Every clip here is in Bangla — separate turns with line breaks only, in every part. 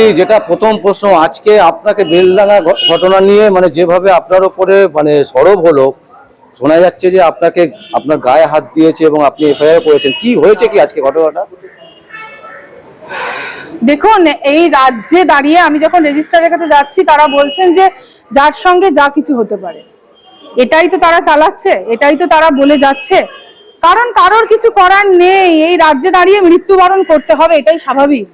এই যেটা প্রথম প্রশ্ন, আজকে আপনাকে বেলডাঙ্গা ঘটনা নিয়ে মানে যেভাবে আপনার ওপরে মানে সরব হলো, শোনা যাচ্ছে যে আপনাকে আপনার গায়ে হাত দিয়েছে এবং আপনি এফআইআর করেছেন। কি হয়েছে কি আজকে ঘটনাটা?
দেখুন, এই রাজ্যে দাঁড়িয়ে আমি যখন রেজিস্ট্রারের কাছে যাচ্ছি, তারা বলছেন যে যার সঙ্গে যা কিছু হতে পারে। এটাই তো তারা চালাচ্ছে, এটাই তো তারা বলে যাচ্ছে। কারণ কারোর কিছু করার নেই, এই রাজ্যে দাঁড়িয়ে মৃত্যুবরণ করতে হবে, এটাই স্বাভাবিক।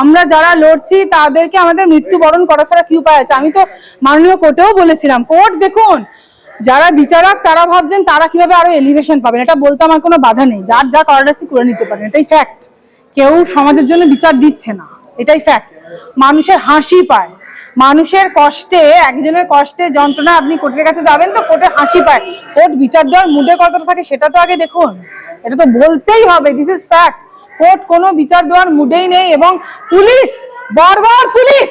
আমরা যারা লড়ছি, তাদেরকে আমাদের মৃত্যুবরণ করা ছাড়া কি উপায় আছে? আমি তো মাননীয় কোর্টেও বলেছিলাম। কোর্ট, দেখুন, যারা বিচারক, তারা ভাবছেন তারা কীভাবে আরও এলিভেশন পাবেন? এটা বলতে আমার কোনো বাধা নেই। যার যা করার আছে করে নিতে পারেন। এটাই ফ্যাক্ট কেউ সমাজের জন্য বিচার দিচ্ছে না। এটাই ফ্যাক্ট মানুষের হাসি পায়। মানুষের কষ্টে, একজনের কষ্টে যন্ত্রণা আপনি কোর্টের কাছে যাবেন তো কোর্টে হাসি পায়। কোর্ট বিচার দেওয়ার মুডে কতটা থাকে সেটা তো আগে দেখুন। এটা তো বলতেই হবে। দিস ইজ ফ্যাক্ট কোর্ট কোনো বিচার দেওয়ার মুডেই নেই এবং পুলিশ, বর্বর পুলিশ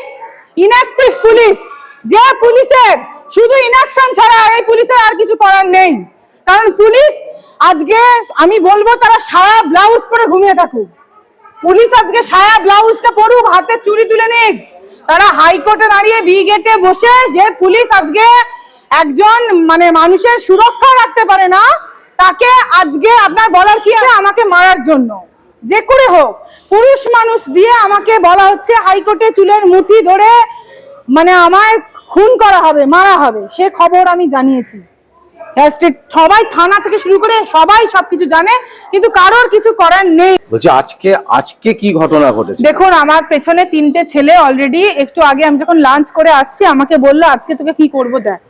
ইনঅ্যাক্টিভ পুলিশ, যে পুলিশের, শুধু ইনঅ্যাকশন ছাড়া এই পুলিশের আর কিছু করার নেই। কারণ পুলিশ আজকে, আমি বলব তারা সারা ব্লাউজ পরে ঘুমিয়ে থাকুক। পুলিশ আজকে সায়া ব্লাউজটা পরুক, হাতে চুরি তুলে নিক। তারা হাইকোর্টে দাঁড়িয়ে বি গেটে বসে যে পুলিশ আজকে একজন মানে মানুষের সুরক্ষা রাখতে পারে না, তাকে আজকে আপনার বলার কি আছে? আমাকে মারার জন্য। যে করে হোক পুরুষ মানুষ দিয়ে আমাকে বলা হচ্ছে হাইকোর্টে চুলের মুঠি ধরে মানে আমায় খুন করা হবে মারা হবে সে খবর আমি জানিয়েছি। সবাই থানা থেকে শুরু করে সবাই সবকিছু জানে কিন্তু কারোর কিছু করার নেই।
বলছি আজকে আজকে কি ঘটনা ঘটেছে?
দেখুন আমার পেছনে তিনটে ছেলে অলরেডি একটু আগে আমি যখন লাঞ্চ করে আসছি আমাকে বলল আজকে তোকে কি করব দেখ।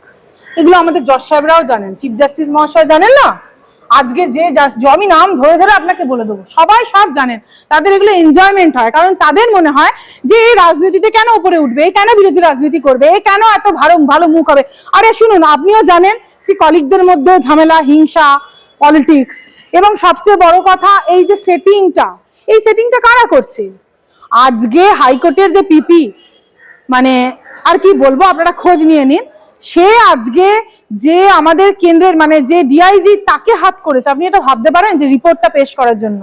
এগুলো আমাদের জজ সাহেবরাও জানেন চিফ জাস্টিস মহাশয় জানেন না? আজকে যে আমি নাম ধরে ধরে আপনাকে বলে দেবো, সবাই সব জানেন তাদের এগুলো এনজয়মেন্ট হয়। কারণ তাদের মনে হয় যে এই রাজনীতিতে কেন উপরে উঠবে, এই কেন বিরোধী রাজনীতি করবে, এই কেন এত ভালো ভালো মুখ হবে? আরে শুনুন, আপনিও জানেন যে কলিগদের মধ্যে ঝামেলা, হিংসা পলিটিক্স এবং সবচেয়ে বড় কথা এই যে সেটিংটা এই সেটিংটা কারা করছে? আজকে হাইকোর্টের যে পিপি মানে আর কি বলব, আপনারা খোঁজ নিয়ে নিন, সে আজকে যে আমাদের কেন্দ্রের মানে যে ডিআইজি তাকে হাত করেছে, আপনি এটা ভাবতে পারেন যে রিপোর্টটা পেশ করার জন্য।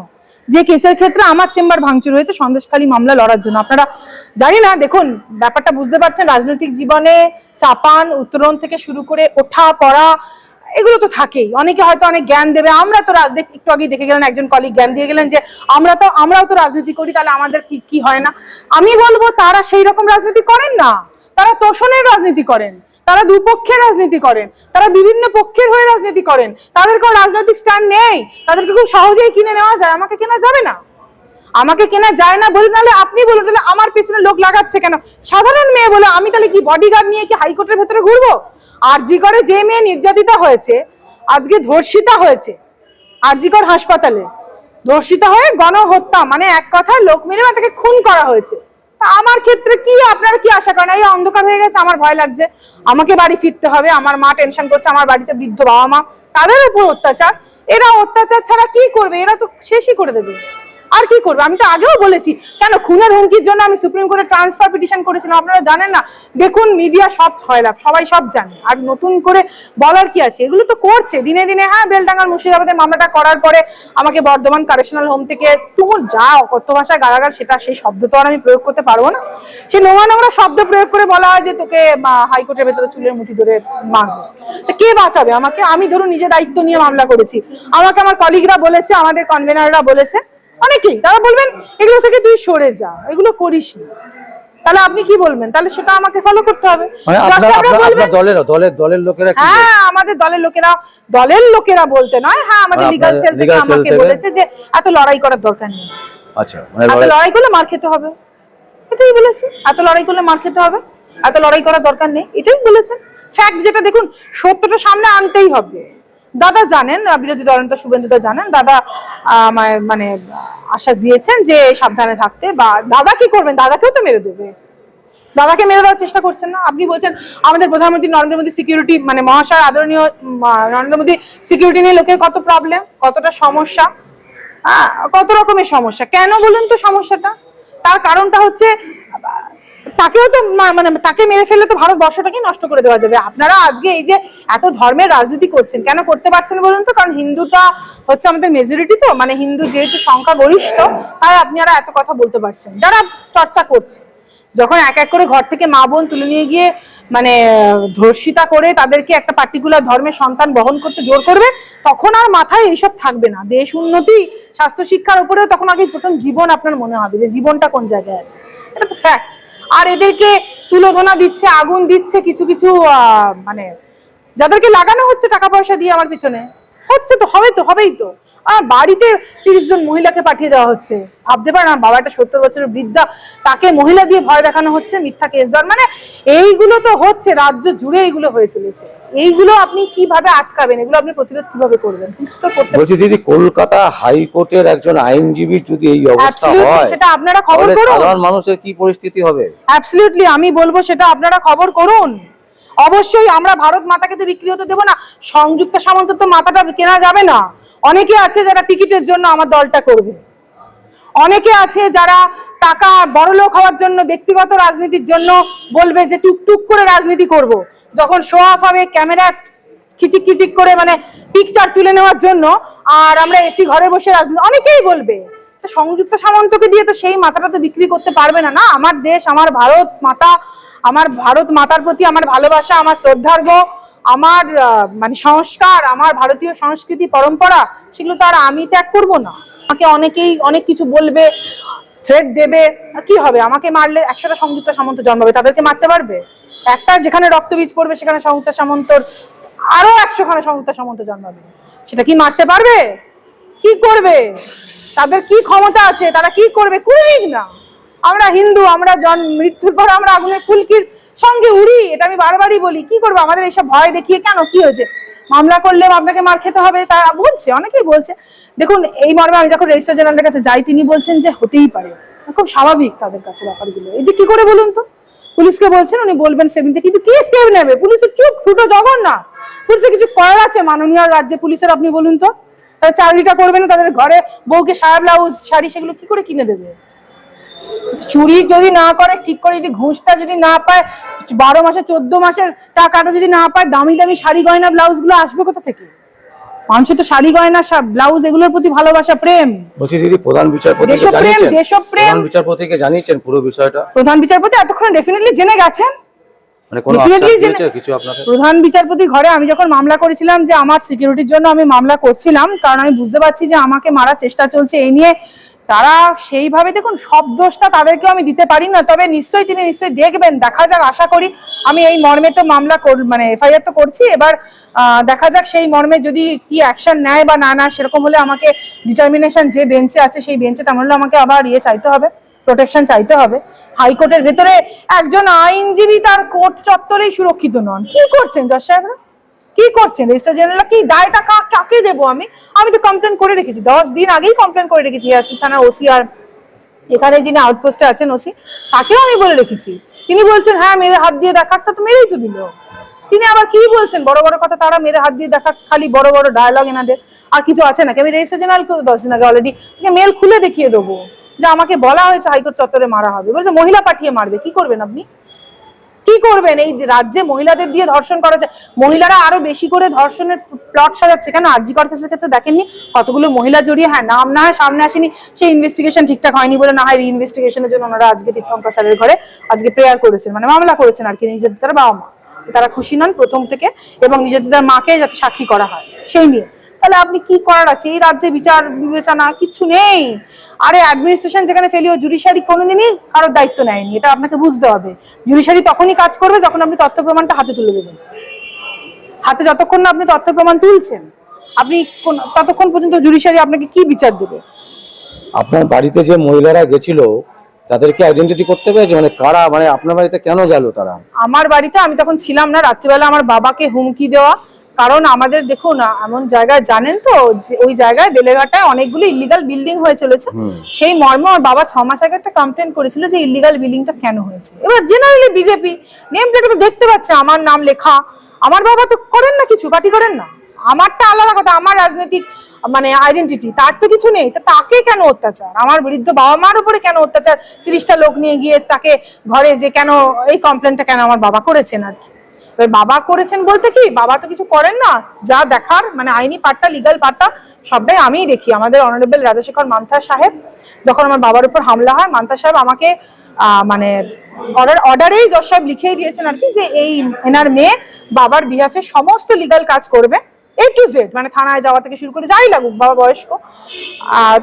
যে কেসের ক্ষেত্রে আমার চেম্বার ভাঙচুর হয়েছে, সন্দেশখালী মামলা লড়ার জন্য। আপনারা জানি না, দেখুন, ব্যাপারটা বুঝতে পারছেন, রাজনৈতিক জীবনে চাপান, উত্তরণ থেকে শুরু করে ওঠা, পড়া, এগুলো তো থাকেই। অনেকে হয়তো অনেক জ্ঞান দেবে, আমরা তো রাজনীতি একটু আগে দেখে গেলেন, একজন কলিগ জ্ঞান দিয়ে গেলেন যে, আমরা তো আমরাও তো রাজনীতি করি, তাহলে আমাদের কি কি হয় না? আমি বলব, তারা সেই রকম রাজনীতি করেন না। তারা তোষণের রাজনীতি করেন। তারা দুপক্ষের রাজনীতি করেন, তারা বিভিন্ন পক্ষের হয়ে রাজনীতি করেন। তাদের কোনো রাজনৈতিক স্ট্যান্ড নেই। তাদেরকে খুব সহজেই কিনে নেওয়া যায়। আমাকে কেনা যাবে না। আমাকে কেনা যায় না বলি তাহলে আপনি বলুন, তাহলে আমার পেছনে লোক লাগাচ্ছে কেন? সাধারণ মেয়ে বলে আমি তাহলে কি বডিগার্ড নিয়ে কি হাইকোর্টের ভেতরে ঘুরবো? আর জি করে যে মেয়ে নির্যাতিতা হয়েছে, আজকে ধর্ষিতা হয়েছে আরজিকর হাসপাতালে, ধর্ষিতা হয়ে গণহত্যা মানে এক কথায় লোক বা তাকে খুন করা হয়েছে। আমার ক্ষেত্রে কি আপনারা কি আশা করেন? এই অন্ধকার হয়ে গেছে, আমার ভয় লাগছে। আমাকে বাড়ি ফিরতে হবে, আমার মা টেনশন করছে, আমার বাড়িতে বৃদ্ধ বাবা মা, তাদের উপর অত্যাচার। এরা অত্যাচার ছাড়া কি করবে? এরা তো শেষই করে দেবে। আর কি করবে? আমি তো আগেও বলেছি। কেন? খুনের হুমকির জন্য আমি সুপ্রিম কোর্টে ট্রান্সফার পিটিশন করেছিলাম। আপনারা জানেন না? দেখুন মিডিয়া সব ছয় লাভ সবাই সব জানে। আর নতুন করে বলার কি আছে? এগুলো তো করছে। দিনে দিনে হ্যাঁ বেলডাঙ্গার মুর্শিদাবাদে মামলাটা করার পরে আমাকে বর্ধমান কারেকশনাল হোম থেকে তুমুল যা কত ভাষায় গালাগাল, সেটা সেই শব্দ তো আর আমি প্রয়োগ করতে পারব না। সে নোংরা নোংরা শব্দ প্রয়োগ করে বলা হয় যে, তোকে হাইকোর্টের ভেতরে চুলের মুঠি ধরে মারবো। কে বাঁচাবে আমাকে? আমি ধরুন নিজে দায়িত্ব নিয়ে মামলা করেছি। আমাকে আমার কলিগরা বলেছে, আমাদের কনভেনাররা বলেছে। অনেকেই তারা বলবেন এগুলো থেকে তুই সরে যা এগুলো করিস না। তাহলে আপনি কি বলবেন? তাহলে সেটা আমাকে ফলো করতে হবে।
মানে দলের দলের দলের লোকেরা
হ্যাঁ আমাদের দলের লোকেরা দলের লোকেরা বলতে নয় হ্যাঁ আমাদের
মানে
লিগাল সেল থেকে আমাকে বলেছে যে এত লড়াই করার দরকার নেই।
আচ্ছা মানে লড়াই
করলে মার খেতে হবে। এটাই বলেছে এত লড়াই করলে মার খেতে হবে। এত লড়াই করার দরকার নেই এটাই বলেছে। ফ্যাক্ট যেটা দেখুন সত্যটা সামনে আনতেই হবে। দাদা জানেন বিরোধী দলনেতা শুভেন্দুদা জানেন, দাদা মানে আশ্বাস দিয়েছেন যে সাবধানে থাকতে বা দাদা কি করবেন? দাদাকেও তো মেরে দেবে। দাদাকে মেরে দেওয়ার চেষ্টা করছেন না। আপনি বলছেন, আমাদের প্রধানমন্ত্রী নরেন্দ্র মোদী সিকিউরিটি মানে মহাশয় আদরণীয় নরেন্দ্র মোদী সিকিউরিটি নিয়ে লোকের কত প্রবলেম কতটা সমস্যা? কত রকমের সমস্যা? কেন বলুন তো সমস্যাটা? তার কারণটা হচ্ছে তাকেও তো মানে তাকে মেরে ফেললে তো ভারতবর্ষটাকে নষ্ট করে দেওয়া যাবে। আপনারা আজকে এই যে এত ধর্মের রাজনীতি করছেন, কেন করতে পারছেন বলুন তো? কারণ হিন্দুটা হচ্ছে আমাদের মেজরিটি তো মানে হিন্দু যেহেতু সংখ্যা গরিষ্ঠ তাই আপনারা এত কথা বলতে পারছেন। যারা চর্চা করছে, যখন এক এক করে ঘর থেকে মা বোন তুলে নিয়ে গিয়ে মানে ধর্ষিতা করে তাদেরকে একটা পার্টিকুলার ধর্মের সন্তান বহন করতে জোর করবে, তখন আর মাথায় এইসব থাকবে না। দেশ উন্নতি, স্বাস্থ্য শিক্ষার উপরেও তখন আগে প্রথম জীবন আপনার মনে হবে যে জীবনটা কোন জায়গায় আছে। এটা তো ফ্যাক্ট আর এদেরকে তুলোধনা দিচ্ছে, আগুন দিচ্ছে, কিছু কিছু মানে যাদেরকে লাগানো হচ্ছে টাকা পয়সা দিয়ে আমার পিছনে। হচ্ছে তো, হবে তো, হবেই তো। আর বাড়িতে তিরিশ জন মহিলাকে পাঠিয়ে দেওয়া হচ্ছে। ভাবতে পারে না বাবা একটা সত্তর বছরের বৃদ্ধা তাকে মহিলা দিয়ে ভয় দেখানো হচ্ছে মিথ্যা কেস দেওয়ার। মানে এইগুলো তো হচ্ছে রাজ্য জুড়ে এইগুলো হয়ে চলেছে। এইগুলো আপনি কীভাবে আটকাবেন? এগুলো আপনি প্রতিরোধ কীভাবে করবেন? কিছু তো করতে
বলছি দিদি কলকাতা হাইকোর্টের একজন আইনজীবী যদি এই অবস্থা হয়
সেটা আপনারা খবর করুন।
সাধারণ মানুষের কি পরিস্থিতি হবে?
অ্যাবসলিউটলি আমি বলব সেটা আপনারা খবর করুন। অবশ্যই আমরা ভারত মাতাকে তো বিক্রি হতে দেবো না সংযুক্ত সামন্ত তো মাথাটা কেনা যাবে না। অনেকে আছে যারা টিকিটের জন্য আমার দলটা করবে অনেকে আছে যারা টাকা বড়লোক হওয়ার জন্য, ব্যক্তিগত রাজনীতির জন্য বলবে যে টুকটুক করে রাজনীতি করব। যখন শো অফ হবে ক্যামেরা খিচিক খিচিক করে মানে পিকচার তুলে নেওয়ার জন্য, আর আমরা এসি ঘরে বসে রাজনীতি অনেকেই বলবে সংযুক্ত সামন্তকে দিয়ে তো সেই মাথাটা তো বিক্রি করতে পারবে না না, আমার দেশ, আমার ভারত মাতা, আমার ভারত মাতার প্রতি আমার ভালোবাসা, আমার শ্রদ্ধার্ঘ আমার মানে সংস্কার, আমার ভারতীয় সংস্কৃতি, পরম্পরা, সেগুলো তো আর আমি ত্যাগ করব না। আমাকে অনেকেই অনেক কিছু বলবে থ্রেট দেবে কি হবে? আমাকে মারলে একশোটা সংযুক্ত সামন্ত জন্মাবে, তাদেরকে মারতে পারবে? একটা যেখানে রক্তবীজ পড়বে, সেখানে সংযুক্ত সামন্তর আরও একশোখানে সংযুক্ত সামন্ত জন্মাবে। সেটা কি মারতে পারবে? কি করবে? তাদের কি ক্ষমতা আছে? তারা কি করবে? কুড়িক না। আমরা হিন্দু, আমরা জন, মৃত্যুর পর আমরা আগুনের ফুলকির সঙ্গে উড়ি, এটা আমি বারবারই বলি, কি করব? আমাদের এইসব ভয় দেখিয়ে কেন কি হয়েছে? মামলা করলে আপনাকে মার খেতে হবে, তা বলছে, অনেকেই বলছে। দেখুন, এই মর্মে আমি যখন রেজিস্ট্রার জেনারেলের কাছে যাই, তিনি বলছেন যে হতেই পারে। খুব স্বাভাবিক তাদের কাছে ব্যাপারগুলো। এটা কি করে বলুন তো? পুলিশকে বলছেন, উনি বলবেন সেদিনকে, কিন্তু কি স্টেপ নেবে। পুলিশ তো চুপ, ফুটো জগন না পুলিশের কিছু করার আছে মাননীয় রাজ্যে, পুলিশের আপনি বলুন তো? তারা চাকরিটা করবে না, তাদের ঘরে বউকে সায়া ব্লাউজ শাড়ি, সেগুলো কি করে কিনে দেবে? চুরি যদি না করে ঠিক করে যদি ঘুষটা যদি না পায় বারো মাসে চোদ্দ মাসের টাকাটা যদি না পায় দামি দামি শাড়ি গয়না ব্লাউজগুলো আসবে কোথা থেকে? মানুষের তো শাড়ি গয়না ব্লাউজ এগুলোর প্রতি ভালোবাসা প্রেম।
বলছি দিদি প্রধান বিচারপতিকে
দেশপ্রেম, দেশপ্রেম।
বিচারপতিকে জানিয়েছেন পুরো বিষয়টা?
প্রধান বিচারপতি এতক্ষণ ডেফিনেটলি জেনে গেছেন।
মানে
প্রধান বিচারপতির ঘরে আমি যখন মামলা করেছিলাম যে আমার সিকিউরিটির জন্য আমি মামলা করছিলাম কারণ আমি বুঝতে পারছি যে আমাকে মারার চেষ্টা চলছে এই নিয়ে তারা সেইভাবে দেখুন, সব দোষটা তাদেরকেও আমি দিতে পারি না, তবে নিশ্চয়ই তিনি নিশ্চয়ই দেখবেন। দেখা যাক, আশা করি আমি এই মর্মে তো মামলা মানে এফআইআর তো করছি। এবার দেখা যাক সেই মর্মে যদি কি অ্যাকশন নেয় বা না না সেরকম হলে আমাকে ডিটারমিনেশন যে বেঞ্চে আছে, সেই বেঞ্চে তেমন হলে আমাকে আবার ইয়ে চাইতে হবে প্রোটেকশন চাইতে হবে। হাইকোর্টের ভেতরে একজন আইনজীবী তার কোর্ট চত্বরেই সুরক্ষিত নন। কি করছেন জজ সাহেবরা? কি করছেন? রেজিস্টার জেনারেল কি দায়টা কাকে দেবো আমি? আমি তো কমপ্লেন করে রেখেছি। দশ দিন আগেই কমপ্লেন করে রেখেছি। ইয়াসি থানা ওসি আর এখানে যিনি আউটপোস্টে আছেন ওসি তাকেও আমি বলে রেখেছি। তিনি বলছেন হ্যাঁ মেরে হাত দিয়ে দেখাক। তা তো মেরেই তো দিল। তিনি আবার কি বলছেন? বড় বড় কথা, তারা মেরে হাত দিয়ে দেখাক। খালি বড় বড় ডায়লগ এনাদের। আর কিছু আছে নাকি? আমি রেজিস্টার জেনারেলকে তো দশ দিন আগে অলরেডি মেল খুলে দেখিয়ে দেবো। যে আমাকে বলা হয়েছে হাইকোর্ট চত্বরে মারা হবে। বলছে, মহিলা পাঠিয়ে মারবে। কি করবেন আপনি? কি করবেন? এই রাজ্যে মহিলাদের দিয়ে ধর্ষণ করা যায় মহিলারা আরও বেশি করে ধর্ষণের প্লট সাজাচ্ছে কেন? আরজি কেসের ক্ষেত্রে দেখেননি? কতগুলো মহিলা জড়িয়ে হ্যাঁ নাম না সামনে আসেনি, সেই ইনভেস্টিগেশন ঠিকঠাক হয়নি বলে না হয় ইনভেস্টিগেশনের জন্য ওনারা আজকে তীর্থঙ্কর স্যারের ঘরে আজকে প্রেয়ার করেছেন মানে মামলা করেছেন আর কি, নিজেদের বাবা মা। তারা খুশি নন প্রথম থেকে এবং নিজেদের মাকে যাতে সাক্ষী করা হয়। সেই নিয়ে তাহলে আপনি কি করার আছে? এই রাজ্যে বিচার বিবেচনা কিচ্ছু নেই। আরে অ্যাডমিনিস্ট্রেশন যেখানে ফেলিও জুডিশিয়ারি কোনোদিনই কারোর দায়িত্ব নেয়নি। এটা আপনাকে বুঝতে হবে। জুডিশিয়ারি তখনই কাজ করবে যখন আপনি তথ্য প্রমাণটা হাতে তুলে দেবেন। হাতে যতক্ষণ না আপনি তথ্য প্রমাণ তুলছেন আপনি ততক্ষণ পর্যন্ত জুডিশিয়ারি আপনাকে কি বিচার দেবে?
আপনার বাড়িতে যে মহিলারা গেছিল তাদেরকে আইডেন্টিটি করতে পেরেছে? মানে কারা? মানে আপনার বাড়িতে কেন গেল তারা?
আমার বাড়িতে আমি তখন ছিলাম না। রাত্রিবেলা আমার বাবাকে হুমকি দেওয়া কারণ আমাদের দেখুন এমন জায়গায় জানেন তো ওই জায়গায় বেলেঘাটায় অনেকগুলো ইলিগাল বিল্ডিং হয়ে চলেছে। সেই মর্মে আমার বাবা ছ মাস আগে একটা কমপ্লেন করেছিল যে ইলিগাল বিল্ডিংটা কেন হয়েছে। এবার জেনারেলি বিজেপি নেম প্লেটে তো দেখতে পাচ্ছে আমার নাম লেখা। আমার বাবা তো করেন না কিছু পার্টি করেন না। আমারটা আলাদা কথা আমার রাজনৈতিক মানে আইডেন্টিটি তার তো কিছু নেই। তা তাকে কেন অত্যাচার? আমার বৃদ্ধ বাবা মার উপরে কেন অত্যাচার? তিরিশটা লোক নিয়ে গিয়ে তাকে ঘরে যে কেন এই কমপ্লেনটা কেন আমার বাবা করেছেন আর কি? বাবা করেছেন বলতে কি? বাবা তো কিছু করেন না। যা দেখার মানে আইনি পার্টটা লিগাল পার্টটা সবটাই আমিই দেখি। আমাদের অনারেবল রাজাশেখর মান্থা সাহেব, যখন আমার বাবার উপর হামলা হয়, মান্থা সাহেব আমাকে মানে অর্ডার অর্ডারেই যশ সাহেব লিখেই দিয়েছেন আর কি যে এই, এনার মেয়ে বাবার বিহাফে সমস্ত লিগাল কাজ করবে। এ টু জেড মানে থানায় যাওয়া থেকে শুরু করে যাই লাগুক, বাবা বয়স্ক।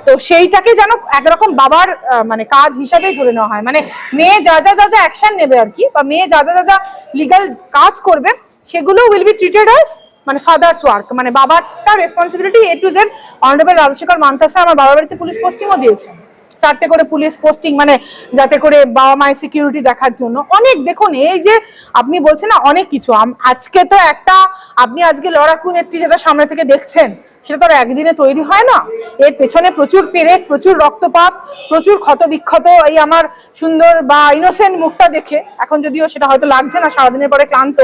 তো সেইটাকে যেন একরকম বাবার মানে কাজ হিসাবেই ধরে নেওয়া হয়। মানে মেয়ে যা যা যা যা অ্যাকশন নেবে আর কি, বা মেয়ে যা যা যা যা লিগাল কাজ করবে সেগুলো উইল বি ট্রিটেড অ্যাজ মানে ফাদার্স ওয়ার্ক মানে বাবারটা responsibility A to Z honourable Rajshekhar Mantasa, আমার বাবার বাড়িতে পুলিশ পোস্টিংও দিয়েছেন চারটে করে পুলিশ পোস্টিং মানে যাতে করে বাবা মায়ের সিকিউরিটি দেখার জন্য। অনেক, দেখুন, এই যে আপনি বলছেন না অনেক কিছু। আজকে তো একটা, আপনি আজকে লড়াকু নেত্রী যেটা সামনে থেকে দেখছেন, সেটা তো একদিনে তৈরি হয় না। এর পেছনে প্রচুর পেরেক, প্রচুর রক্তপাত, প্রচুর ক্ষত বিক্ষত এই আমার সুন্দর বা ইনোসেন্ট মুখটা দেখে। এখন যদিও সেটা হয়তো লাগছে না, সারাদিনের পরে ক্লান্ত।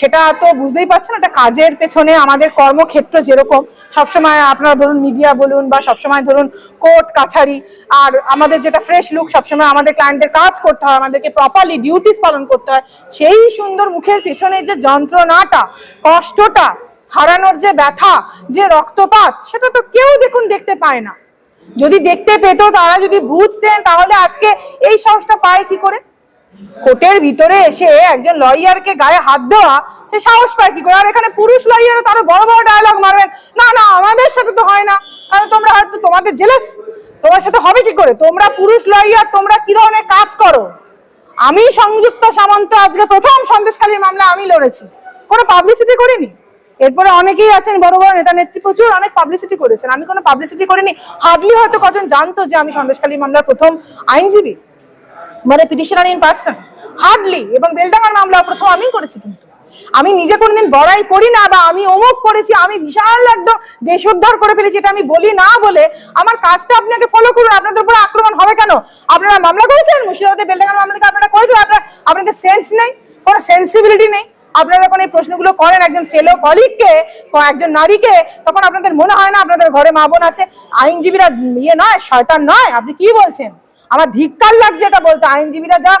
সেটা তো বুঝতেই পারছেন একটা কাজের পেছনে আমাদের কর্মক্ষেত্র যেরকম। সবসময় আপনারা ধরুন মিডিয়া বলুন বা সবসময় ধরুন কোর্ট কাছারি, আর আমাদের যেটা ফ্রেশ লুক সবসময় আমাদের ক্লায়েন্টের কাজ করতে হয়, আমাদেরকে প্রপারলি ডিউটিস পালন করতে হয়। সেই সুন্দর মুখের পেছনে যে যন্ত্রণাটা, কষ্টটা, হারানোর যে ব্যথা, যে রক্তপাত, সেটা তো কেউ দেখুন দেখতে পায় না। যদি দেখতে পেতো, তারা যদি বুঝতেন, তাহলে আজকে এই সাহসটা পায় কি করে? কোর্টের ভিতরে এসে একজন লয়ারকে গায়ে হাত দেওয়া, সে সাহস পায় কি করে? আর এখানে পুরুষ লয়ার তারও বড় বড় ডায়লগ মারবেন। না না, আমাদের সাথে তো হয় না। কারণ তোমরা হয়তো তোমাদের জেলাস তোমার সাথে হবে কি করে? তোমরা পুরুষ লয়ার তোমরা কি ধরনের কাজ করো? আমি সংযুক্ত সামন্ত, আজকে প্রথম সন্দেশখালীর মামলা আমি লড়েছি। কোনো পাবলিসিটি করিনি? এরপরে অনেকেই আছেন, বড় বড় নেতা নেত্রী, প্রচুর অনেক পাবলিসিটি করেছেন। আমি কোনো পাবলিসিটি করিনি। হার্ডলি হয়তো কজন জানতো যে আমি সন্দেশখালীর মামলার প্রথম আইনজীবী। মানে পিটিশনার ইন পার্সন হার্ডলি এবং বেলডাঙ্গার মামলা প্রথম আমিই করেছি কিন্তু। আমি নিজে কোনোদিন বড়াই করি না বা আমি অমুক করেছি, আমি বিশাল একদম দেশ উদ্ধার করে ফেলেছি, এটা আমি বলি না বলে আমার কাজটা আপনি আগে ফলো করুন, আপনাদের উপরে আক্রমণ হবে কেন? আপনারা মামলা করেছেন, মুর্শিদাবাদে বেলডাঙ্গার মামলা কি আপনারা করেছেন, আপনার, আপনাদের সেন্স নেই, কোনো সেন্সিবিলিটি নেই। আপনারা যখন এই প্রশ্নগুলো করেন, একজন ফেলো কলিগকে একজন নারীকে, তখন আপনাদের মনে হয় না, আপনাদের ঘরে মা বোন আছে, আইনজীবীরা ইয়ে নয়, শয়তান নয়, আপনি কি বলছেন? আমার ধিক্কার লাগছে এটা বলতে, আইনজীবীরা যা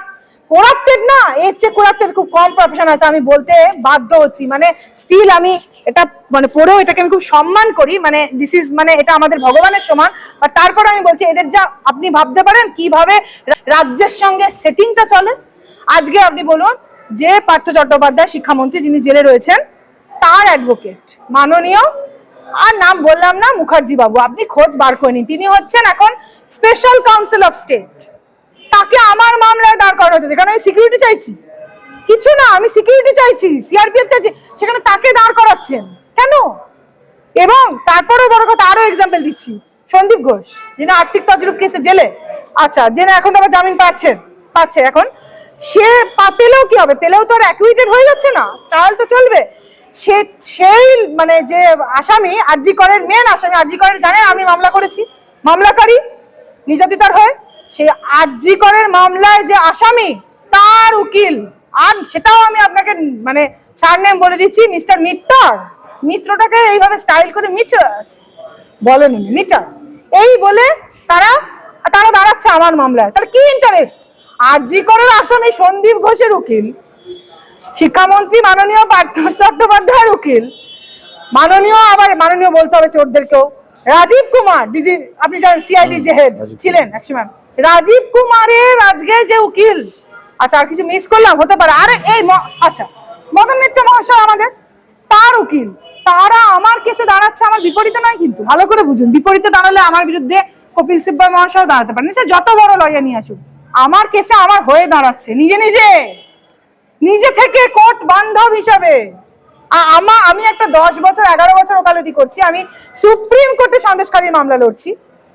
কোরাপ্টেড না, এর চেয়ে কোরাপ্টেড খুব কম প্রফেশন আছে, আমি বলতে বাধ্য হচ্ছি। মানে স্টিল আমি এটা মানে পড়েও এটাকে আমি খুব সম্মান করি মানে দিস ইজ মানে এটা আমাদের ভগবানের সমান বা তারপর আমি বলছি, এদের যা আপনি ভাবতে পারেন কীভাবে রাজ্যের সঙ্গে সেটিংটা চলে। আজকে আপনি বলুন, যে পার্থ চট্টোপাধ্যায় শিক্ষামন্ত্রী যিনি জেলে রয়েছেন, তার অ্যাডভোকেট মাননীয় আর নাম বললাম না, মুখার্জি বাবু, আপনি খোঁজ বার করে তিনি হচ্ছেন এখন স্পেশাল কাউন্সিল অফ স্টেট তাকে আমার মামলায় দাঁড় করানো হচ্ছে, যেখানে আমি সিকিউরিটি চাইছি। কিছু না, আমি সিকিউরিটি চাইছি সিআরপিএফ চাইছি, সেখানে তাকে দাঁড় করাচ্ছেন। কেন? এবং তারপরেও বড় কথা, আরও এক্সাম্পল দিচ্ছি। সন্দীপ ঘোষ, যিনি আর্থিক তজরুপ কেসে জেলে। আচ্ছা যিনি এখন তো জামিন পাচ্ছেন, পাচ্ছে এখন। সে পেলেও কি হবে? পেলেও তো আর অ্যাকুইটেড হয়ে যাচ্ছে না। ট্রায়াল তো চলবে। সে, সেই মানে যে আসামি, আরজি করের মেন আসামি, আরজি করের জানেন আমি মামলা করেছি। মামলাকারী নির্যাতিতার হয়ে সেই আরজি করের মামলায় যে আসামি, তার উকিল। আর সেটাও আমি আপনাকে মানে সার নেম বলে দিচ্ছি মিস্টার মিত্তর। মিত্রটাকে এইভাবে স্টাইল করে মিটার বলেন মিটার। এই বলে তারা তারা দাঁড়াচ্ছে আমার মামলায়। তার কি ইন্টারেস্ট আরজি করের আসামি সন্দীপ ঘোষের উকিল শিক্ষামন্ত্রী মাননীয় পার্থ চট্টোপাধ্যায়ের উকিল। মাননীয় আবার মাননীয় বলতে হবে চোরদেরকেও। রাজীব কুমার ডিজি আপনি জানেন সিআইডি যে হেড ছিলেন একসময়। রাজীব কুমারের আজকে যে উকিল আচ্ছা আর কিছু মিস করলাম হতে পারে। আরে এই আচ্ছা মদন মিত্র মহাশয় আমাদের তার উকিল। তারা আমার কেসে দাঁড়াচ্ছে আমার বিপরীতে নয় কিন্তু। ভালো করে বুঝুন বিপরীতে দাঁড়ালে আমার বিরুদ্ধে কপিল সিব্বল মহাশয় দাঁড়াতে পারেন সে যত বড় লয়া নিয়ে আসুক আমার কেসে আমার হয়ে দাঁড়াচ্ছে নিজে নিজে। নিজে থেকে কোর্ট বান্ধব হিসাবে। আমা, আমি একটা দশ বছর, এগারো বছর ওকালতি করছি। আমি সুপ্রিম কোর্টে সন্দেশকারীর মামলা লড়ছি।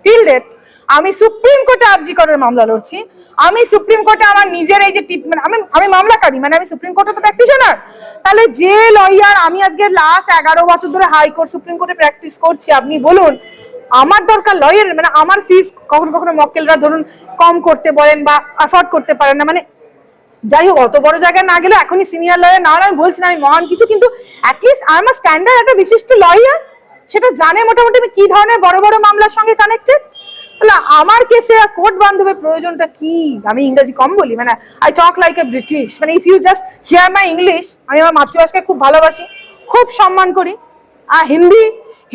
টিল ডেট আমি সুপ্রিম কোর্টে আরজি করার মামলা লড়ছি। আমি সুপ্রিম কোর্টে আমার নিজের এই যে ট্রিটমেন্ট আমি আমি মামলাকারী মানে আমি সুপ্রিম কোর্টে তো প্র্যাকটিশনার তাহলে যে লয়ার আমি আজকে লাস্ট এগারো বছর ধরে হাইকোর্ট সুপ্রিম কোর্টে প্র্যাকটিস করছি, আপনি বলুন, আমার দরকার লয়ার মানে আমার ফিস কখনো কখনো মক্কেলরা ধরুন কম করতে বলেন বা অ্যাফোর্ড করতে পারেন না। মানে যাই হোক, অত বড় জায়গায় না গেলে এখনই সিনিয়র লয়ার না আমি বলছি না, আমি মহান কিছু, কিন্তু অ্যাটলিস্ট আই স্ট্যান্ডার্ড একটা বিশিষ্ট লয়ার সেটা জানে মোটামুটি আমি কি ধরনের বড় বড় মামলার সঙ্গে কানেক্টেড তাহলে আমার কেসে কোর্ট বান্ধবের প্রয়োজনটা কি? আমি ইংরেজি কম বলি মানে I talk like a British মানে if you just hear my English আমি আমার মাতৃভাষাকে খুব ভালোবাসি, খুব সম্মান করি, আর হিন্দি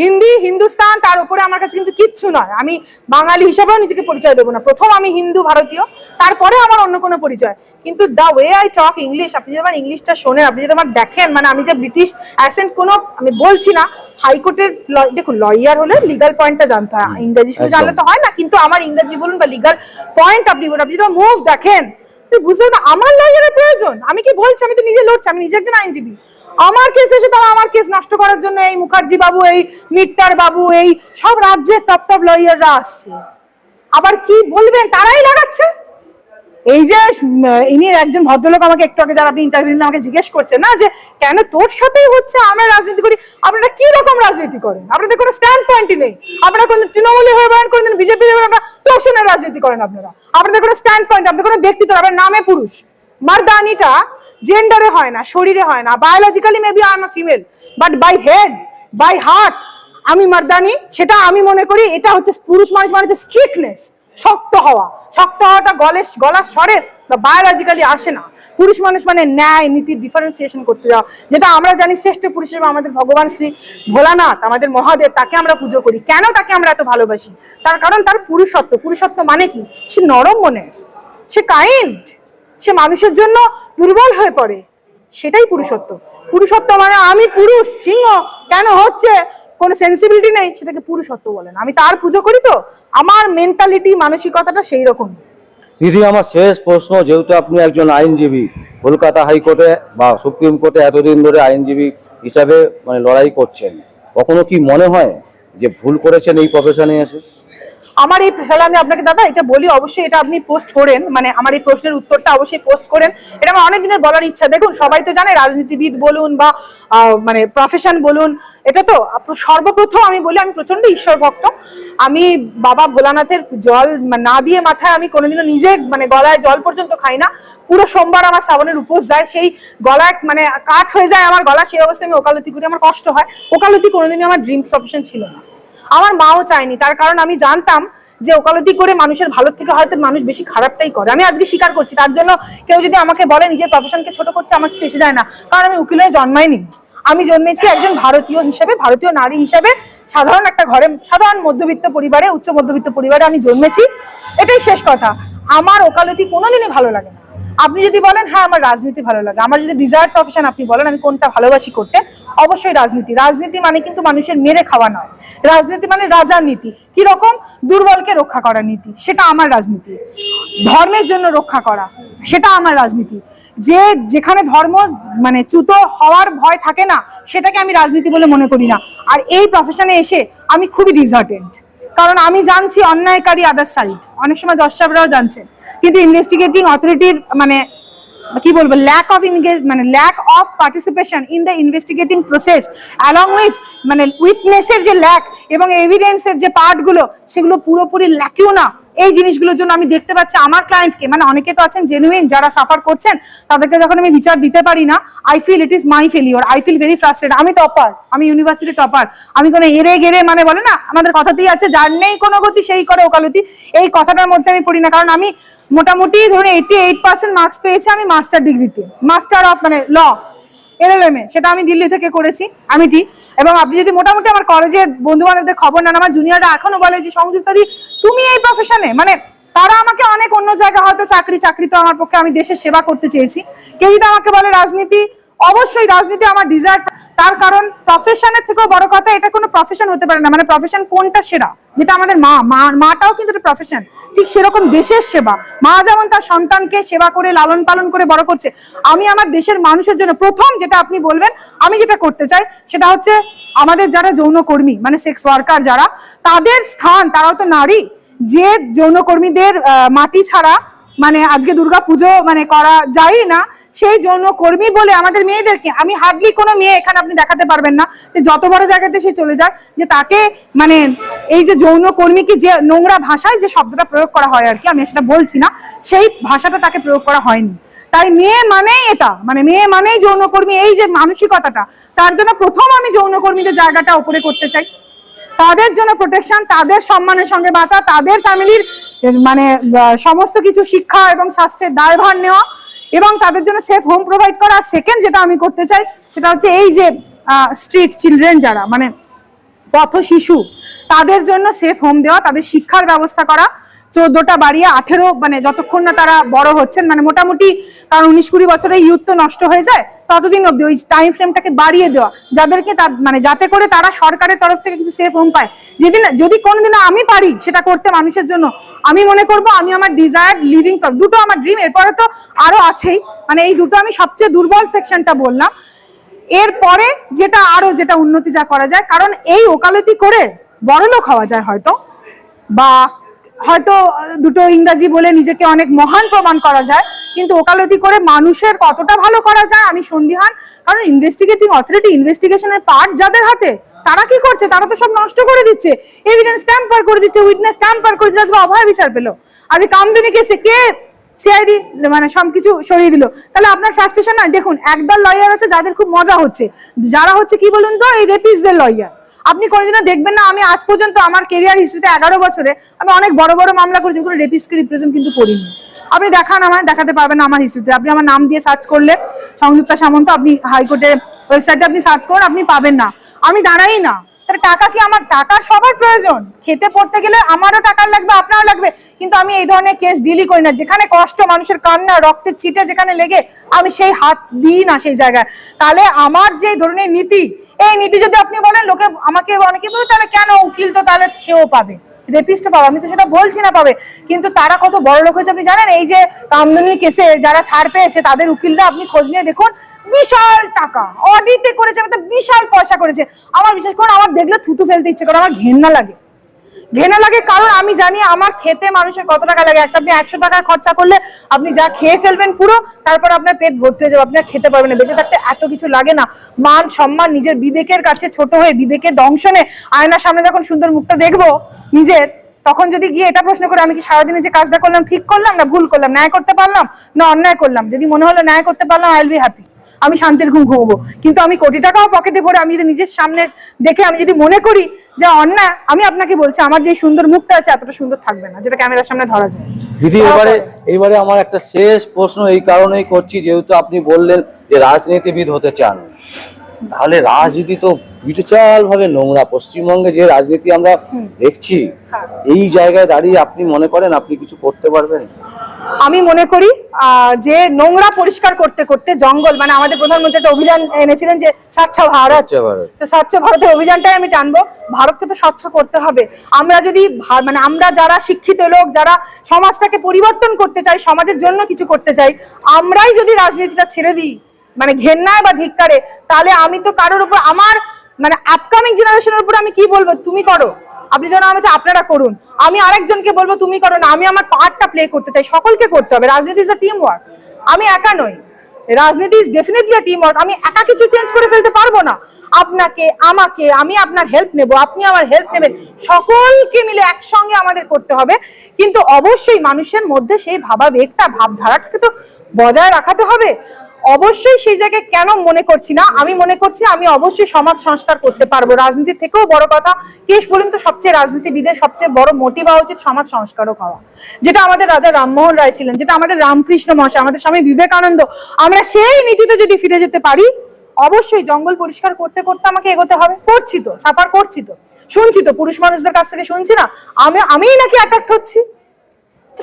হিন্দি হিন্দুস্তান তার উপরে আমার কাছে কিন্তু কিচ্ছু নয়। আমি বাঙালি হিসাবেও নিজেকে পরিচয় দেবো না। প্রথম আমি হিন্দু ভারতীয় তারপরে আমার অন্য কোনো পরিচয়। কিন্তু the way I talk English আপনি যদি আমার ইংলিশটা শোনেন আপনি যদি আমার দেখেন মানে আমি যে ব্রিটিশ অ্যাসেন্ট কোনো আমি বলছি না হাইকোর্টের দেখুন লয়ার হলে লিগাল পয়েন্টটা জানতে হয়। ইংরাজি শুধু জানলে তো হয় না কিন্তু আমার ইংরাজি বলুন বা লিগাল পয়েন্ট আপনি বলুন আপনি যদি মুভ দেখেন তুই বুঝতে না আমার লয়ারের প্রয়োজন। আমি কি বলছি? আমি তো নিজে লড়ছি আমি নিজে একজন আইনজীবী। আমার কেস এসে তারা আমার কেস নষ্ট করার জন্য এই মুখার্জি বাবু, এই মিট্টার বাবু, এই সব রাজ্যের টপ টপ লয়াররা আসছে। আবার কি বলবেন? তারাই লাগাচ্ছে। এই যে ইনি একজন ভদ্রলোক আমাকে একটু আগে যারা আপনি ইন্টারভিউ আমাকে জিজ্ঞেস করছেন না যে, কেন তোর সাথেই হচ্ছে, আমরা রাজনীতি করি, আপনারা কি রকম রাজনীতি করেন? আপনাদের কোনো স্ট্যান্ড পয়েন্টই নেই। আপনারা কোনো তৃণমূলে হয়ে বেড়ান, কোনদিন বিজেপি হয়ে বেড়ান তোষণের রাজনীতি করেন আপনারা। আপনাদের কোনো স্ট্যান্ড পয়েন্ট আপনাদের কোনো ব্যক্তিত্ব আপনার নামে পুরুষ। মারদানিটা জেন্ডারে হয় না, শরীরে হয় না। Biologically maybe I am a female but by head by heart আমি মারদানি, সেটা আমি মনে করি এটা হচ্ছে পুরুষ মানুষ মানে হচ্ছে স্ট্রিক্টনেস শক্ত হওয়া। শক্ত হওয়াটা গলে, গলার স্বরে বা বায়োলজিক্যালি আসে না। পুরুষ মানুষ মানে ন্যায় নীতির ডিফারেন্সিয়েশন করতে যাওয়া, যেটা আমরা জানি শ্রেষ্ঠ পুরুষ হিসেবে আমাদের ভগবান শ্রী ভোলানাথ, আমাদের মহাদেব, তাকে আমরা পুজো করি। কেন তাকে আমরা এত ভালোবাসি? তার কারণ তার পুরুষত্ব। পুরুষত্ব মানে কি? সে নরম মনের, সে কাইন্ড সে মানুষের জন্য দুর্বল হয়ে পড়ে। সেটাই পুরুষত্ব। পুরুষত্ব মানে আমি পুরুষ, সিংহ, কেন হচ্ছে? কোনো সেন্সিবিলিটি নেই, সেটাকে পুরুষত্ব বলেন আমি তার পুজো করি তো, আমার মেন্টালিটি মানসিকতাটা সেই রকম
দিদি, আমার শেষ প্রশ্ন, যেহেতু আপনি একজন আইনজীবী, কলকাতা হাইকোর্টে বা সুপ্রিম কোর্টে এতদিন ধরে আইনজীবী হিসাবে মানে লড়াই করছেন, কখনো কি মনে হয় যে ভুল করেছেন এই প্রফেশনে এসে?
আমার এই তাহলে আমি আপনাকে, দাদা, এটা বলি, অবশ্যই এটা আপনি পোস্ট করেন মানে আমার এই প্রশ্নের উত্তরটা অবশ্যই পোস্ট করেন। এটা আমার অনেক দিনের বলার ইচ্ছা। দেখুন, সবাই তো জানে, রাজনীতিবিদ বলুন বা মানে প্রফেশন বলুন, এটা তো সর্বপ্রথম আমি বলি, আমি প্রচণ্ড ঈশ্বর ভক্ত আমি বাবা ভোলানাথের জল না দিয়ে মাথায় আমি কোনোদিনও নিজে মানে গলায় জল পর্যন্ত খাই না। পুরো সোমবার আমার শ্রাবণের উপোস যায়, সেই গলায় মানে কাঠ হয়ে যায় আমার গলা, সেই অবস্থায় আমি ওকালতি করি। আমার কষ্ট হয়। ওকালতি কোনোদিনই আমার ড্রিম প্রফেশন ছিল না। আমার মাও চায়নি। তার কারণ আমি জানতাম যে ওকালতি করে মানুষের ভালো থেকে হয়তো মানুষ বেশি খারাপটাই করে। আমি আজকে স্বীকার করছি, তার জন্য কেউ যদি আমাকে বলে নিজের প্রফেশনকে ছোট করছে আমাকে কিছু এসে যায় না। কারণ আমি উকিল হয়ে জন্মাইনি। আমি জন্মেছি একজন ভারতীয় হিসেবে, ভারতীয় নারী হিসেবে। সাধারণ একটা ঘরে, সাধারণ মধ্যবিত্ত পরিবারে, উচ্চ মধ্যবিত্ত পরিবারে আমি জন্মেছি। এটাই শেষ কথা। আমার ওকালতি কোনোদিনই ভালো লাগে না আপনি যদি বলেন হ্যাঁ আমার রাজনীতি ভালো লাগে। আমার যদি ডিজায়ার প্রফেশন আপনি বলেন, আমি কোনটা ভালোবাসি করতে? অবশ্যই রাজনীতি। রাজনীতি মানে কিন্তু মানুষের মেরে খাওয়া নয়। রাজনীতি মানে রাজার নীতি। কি রকম? দুর্বলকে রক্ষা করার নীতি। সেটা আমার রাজনীতি। ধর্মের জন্য রক্ষা করা। সেটা আমার রাজনীতি। যে যেখানে ধর্ম মানে চ্যুত হওয়ার ভয় থাকে না, সেটাকে আমি রাজনীতি বলে মনে করি না। আর এই প্রফেশনে এসে আমি খুবই ডিজার্টেড কারণ আমি জানছি অন্যায়কারী আদার সাইড অনেক সময় দর্শকরাও জানছেন কিন্তু ইনভেস্টিগেটিং অথরিটির মানে কি বলব ল্যাক অফ ইনগেজ মানে lack of participation in the investigating process along with মানে উইটনেসের যে ল্যাক এবং এভিডেন্সের যে পার্টগুলো সেগুলো পুরোপুরি ল্যাকিও না। এই জিনিসগুলোর জন্য আমি দেখতে পাচ্ছি আমার ক্লায়েন্টকে মানে অনেকে তো আছেন জেনুইন যারা সাফার করছেন, তাদেরকে যখন আমি বিচার দিতে পারি না I feel it is my failure I feel very frustrate আমি টপার আমি ইউনিভার্সিটি টপার আমি কোনো এরে গেরে মানে বলে না, আমাদের কথাতেই আছে, যার নেই কোনো গতি সেই করে ওকালতি, এই কথাটার মধ্যে আমি পড়ি না, কারণ আমি মোটামুটি ধরুন এইটি এইট পার্সেন্ট মার্কস পেয়েছি আমি মাস্টার ডিগ্রিতে মাস্টার অফ মানে ল এলএলএম সেটা আমি দিল্লি থেকে করেছি, আমি আমিটি এবং আপনি যদি মোটামুটি আমার কলেজের বন্ধু বান্ধবদের খবর নেন, আমার জুনিয়ররা এখনও বলে যে সংযুক্তাদি তুমি এই প্রফেশনে মানে তারা আমাকে অনেক অন্য জায়গায় হয়তো চাকরি চাকরি তো আমার পক্ষে আমি দেশের সেবা করতে চেয়েছি। কেউ যদি আমাকে বলে, রাজনীতি, অবশ্যই রাজনীতি আমার ডিজায়ার তার কারণ প্রফেশনের থেকেও বড় কথা, এটা কোনো প্রফেশন হতে পারে না। মানে প্রফেশন কোনটা সেরা? যেটা আমাদের মা মা, মাটাও কিন্তু একটা প্রফেশন ঠিক সেরকম দেশের সেবা। মা যেমন তার সন্তানকে সেবা করে, লালন পালন করে বড় করছে, আমি আমার দেশের মানুষের জন্য প্রথম যেটা আপনি বলবেন, আমি যেটা করতে চাই সেটা হচ্ছে আমাদের যারা যৌনকর্মী মানে সেক্স ওয়ার্কার যারা, তাদের স্থান, তারাও তো নারী, যে যৌনকর্মীদের মাটি ছাড়া মানে আজকে দুর্গা পুজো মানে করা যায় না সেই জন্য কর্মী বলে আমাদের মেয়েদেরকে, আমি হার্ডলি কোনো মেয়ে এখানে আপনি দেখাতে পারবেন না, যে যত বড় জায়গাতে সে চলে যায় যে তাকে মানে এই যে যৌন কর্মীকে যে নোংরা ভাষায় যে শব্দটা প্রয়োগ করা হয় আর কি, আমি সেটা বলছি না, সেই ভাষাটা তাকে প্রয়োগ করা হয়নি। তাই মেয়ে মানেই এটা মানে মেয়ে মানেই যৌনকর্মী এই যে মানসিকতাটা, তার জন্য প্রথম আমি যৌনকর্মীদের জায়গাটা ওপরে করতে চাই। তাদের জন্য প্রোটেকশন তাদের সম্মানের সঙ্গে বাঁচা, তাদের ফ্যামিলির মানে সমস্ত কিছু শিক্ষা এবং স্বাস্থ্যের দায়ভার নেওয়া এবং তাদের জন্য সেফ হোম প্রোভাইড করা। সেকেন্ড যেটা আমি করতে চাই, সেটা হচ্ছে এই যে স্ট্রিট চিলড্রেন যারা মানে পথ শিশু, তাদের জন্য সেফ হোম দেওয়া, তাদের শিক্ষার ব্যবস্থা করা। চোদ্দটা বাড়িয়ে আঠেরো মানে যতক্ষণ না তারা বড় হচ্ছেন মানে মোটামুটি, কারণ উনিশ কুড়ি বছরে ইউথ তো নষ্ট হয়ে যায় ততদিন অব্দি ওই টাইম ফ্রেমটাকে বাড়িয়ে দেওয়া, যাদেরকে মানে যাতে করে তারা সরকারের তরফ থেকে কিছু সেফ হোম পায়। যেদিন, যদি কোনোদিন আমি পারি সেটা করতে মানুষের জন্য, আমি মনে করব আমি আমার ডিজায়ার্ড লিভিং দুটো আমার ড্রিম এরপরে তো আরও আছেই। মানে এই দুটো আমি সবচেয়ে দুর্বল সেকশনটা বললাম। এরপরে যেটা আরও যেটা উন্নতি যা করা যায়, কারণ এই ওকালতি করে বড়লোক হওয়া যায় হয়তো, বা হয়তো দুটো ইংরাজি বলে নিজেকে অনেক মহান প্রমাণ করা যায়, কিন্তু ওকালতি করে মানুষের কতটা ভালো করা যায় আমি সন্দিহান। কারণ ইনভেস্টিগেটিং অথরিটি ইনভেস্টিগেশনের পার্ট যাদের হাতে, তারা কি করছে? তারা তো সব নষ্ট করে দিচ্ছে। এভিডেন্স ট্যাম্পার করে দিচ্ছে উইটনেস ট্যাম্পার করে দিচ্ছে, আজকে অভয় বিচার পেল। আজকে কামদিনী কেসে কে সিআইডি মানে সবকিছু সরিয়ে দিল? তাহলে আপনার ফ্রাস্ট্রেশন না? দেখুন, একদল লয়ার আছে যাদের খুব মজা হচ্ছে। যারা হচ্ছে কি বলুন তো? এই রেপিসদের লয়ার আপনি কোনোদিনও দেখবেন না, আমি আজ পর্যন্ত আমার কেরিয়ার হিস্ট্রিতে এগারো বছরে আমি অনেক বড় বড় মামলা করেছি কোনো রেপিস্টকে রিপ্রেজেন্ট কিন্তু করিনি। আপনি দেখান আমায়, দেখাতে পারবেন আমার হিস্ট্রিতে আপনি আমার নাম দিয়ে সার্চ করলে, সংযুক্তা সামন্ত, আপনি হাইকোর্টের ওয়েবসাইটে আপনি সার্চ করুন, আপনি পাবেন না। আমি দাঁড়াই না। তাহলে টাকা কি আমার, টাকা সবার প্রয়োজন? খেতে, পড়তে গেলে আমারও টাকা লাগবে, আপনারও লাগবে। কিন্তু আমি এই ধরনের কেস ডিলই করি না। যেখানে কষ্ট, মানুষের কান্না, রক্তের ছিটে যেখানে লেগে, আমি সেই হাত দিই না সেই জায়গায়। তাহলে আমার যে ধরনের নীতি, এই নীতি যদি আপনি বলেন, লোকে আমাকে অনেকে বলে, তাহলে কেন উকিল তো তাহলে সেও পাবে? রেপিস্ট পাবে। আমি তো সেটা বলছি না পাবে। কিন্তু তারা কত বড় লোক হয়েছে আপনি জানেন? এই যে কামদুনির কেসে যারা ছাড় পেয়েছে, তাদের উকিলরা আপনি খোঁজ নিয়ে দেখুন বিশাল টাকা। অডিতে করেছে তো বিশাল পয়সা করেছে। আমার বিশেষ করে আমার দেখলে থুতু ফেলতে ইচ্ছে করে, আমার ঘেন্না লাগে। ঘেনা লাগে কারণ আমি জানি আমার খেতে মানুষের কত টাকা লাগে। একটা আপনি একশো টাকা খরচা করলে আপনি যা খেয়ে ফেলবেন পুরো, তারপর আপনার পেট ভর্তি হয়ে যাবে, আপনি খেতে পারবেন না। বেঁচে থাকতে এত কিছু লাগে না। মান সম্মান নিজের বিবেকের কাছে ছোট হয়ে, বিবেকের দংশনে আয়নার সামনে যখন সুন্দর মুখটা দেখব নিজের, তখন যদি গিয়ে এটা প্রশ্ন করে, আমি কি সারাদিনে যে কাজটা করলাম, ঠিক করলাম না ভুল করলাম? ন্যায় করতে পারলাম? না অন্যায় করলাম। যদি মনে হলো ন্যায় করতে পারলাম আই উইল বি হ্যাপি আমি শান্তির ঘুম ঘুমবো। কিন্তু আমি কোটি টাকাও পকেটে ভরে আমি যদি নিজের সামনে দেখে আমি যদি মনে করি যে অন্যায় আমি আপনাকে বলছি আমার যে সুন্দর মুখটা আছে এতটা সুন্দর থাকবে না যেটা ক্যামেরার সামনে ধরা যায়।
দিদি এবারে এবারে আমার একটা শেষ প্রশ্ন এই কারণেই করছি যেহেতু আপনি বললেন যে রাজনীতিবিদ হতে চান। তাহলে রাজনীতি তো বিশাল ভাবে নোংরা পশ্চিমবঙ্গে যে রাজনীতি আমরা দেখছি
হ্যাঁ।
এই জায়গায় দাঁড়িয়ে আপনি মনে করেন আপনি কিছু করতে পারবেন?
আমি মনে করি যে নোংরা পরিষ্কার করতে করতে জঙ্গল মানে আমাদের প্রধানমন্ত্রী একটা অভিযান এনেছিলেন যে স্বচ্ছ ভারত। তো স্বচ্ছ ভারতের অভিযানটাই আমি টানবো। ভারতকে তো স্বচ্ছ করতে হবে। আমরা যদি মানে আমরা যারা শিক্ষিত লোক যারা সমাজটাকে পরিবর্তন করতে চাই সমাজের জন্য কিছু করতে চাই আমরাই যদি রাজনীতিটা ছেড়ে দিই মানে ঘেন্নায় বা ধিক্কারে তাহলে আমি তো কারোর উপর আমার মানে আপকামিং জেনারেশনের উপর আমি কি বলব? তুমি করো। আপনি যেন আমি চাই আপনারা করুন। আমি আরেকজনকে বলব, তুমি করো না। আমি আমার পার্টটা প্লে করতে চাই। সকলকে করতে হবে। রাজনীতি ইজ আ টিম ওয়ার্ক আমি একা নই। রাজনীতি is definitely a team work আমি একা কিছু চেঞ্জ করে ফেলতে পারব না। আপনাকে, আমাকে, আমি আপনার হেল্প নেব। আপনি আমার হেল্প নেবেন। সকলকে মিলে একসঙ্গে আমাদের করতে হবে। কিন্তু অবশ্যই মানুষের মধ্যে সেই ভাবাবেগটা, ভাবধারাটাকে তো বজায় রাখাতে হবে। অবশ্যই সেই জায়গায় কেন মনে করছি না? আমি মনে করছি আমি অবশ্যই সমাজ সংস্কার করতে পারব। রাজনীতি থেকেও বড় কথা কেস বলুন তো সবচেয়ে রাজনীতিবিদের সবচেয়ে বড় মোটিভ হওয়া উচিত সমাজ সংস্কারক হওয়া। যেটা আমাদের রাজা রামমোহন রায় ছিলেন, যেটা আমাদের রামকৃষ্ণ মহাশয়, আমাদের স্বামী বিবেকানন্দ, আমরা সেই নীতিতে যদি ফিরে যেতে পারি, অবশ্যই জঙ্গল পরিষ্কার করতে করতে আমাকে এগোতে হবে। করছি তো, সাফার করছি তো, শুনছি তো, পুরুষ মানুষদের কাছ থেকে শুনছি না, আমি, আমিই নাকি অ্যাট্রাক্ট হচ্ছি?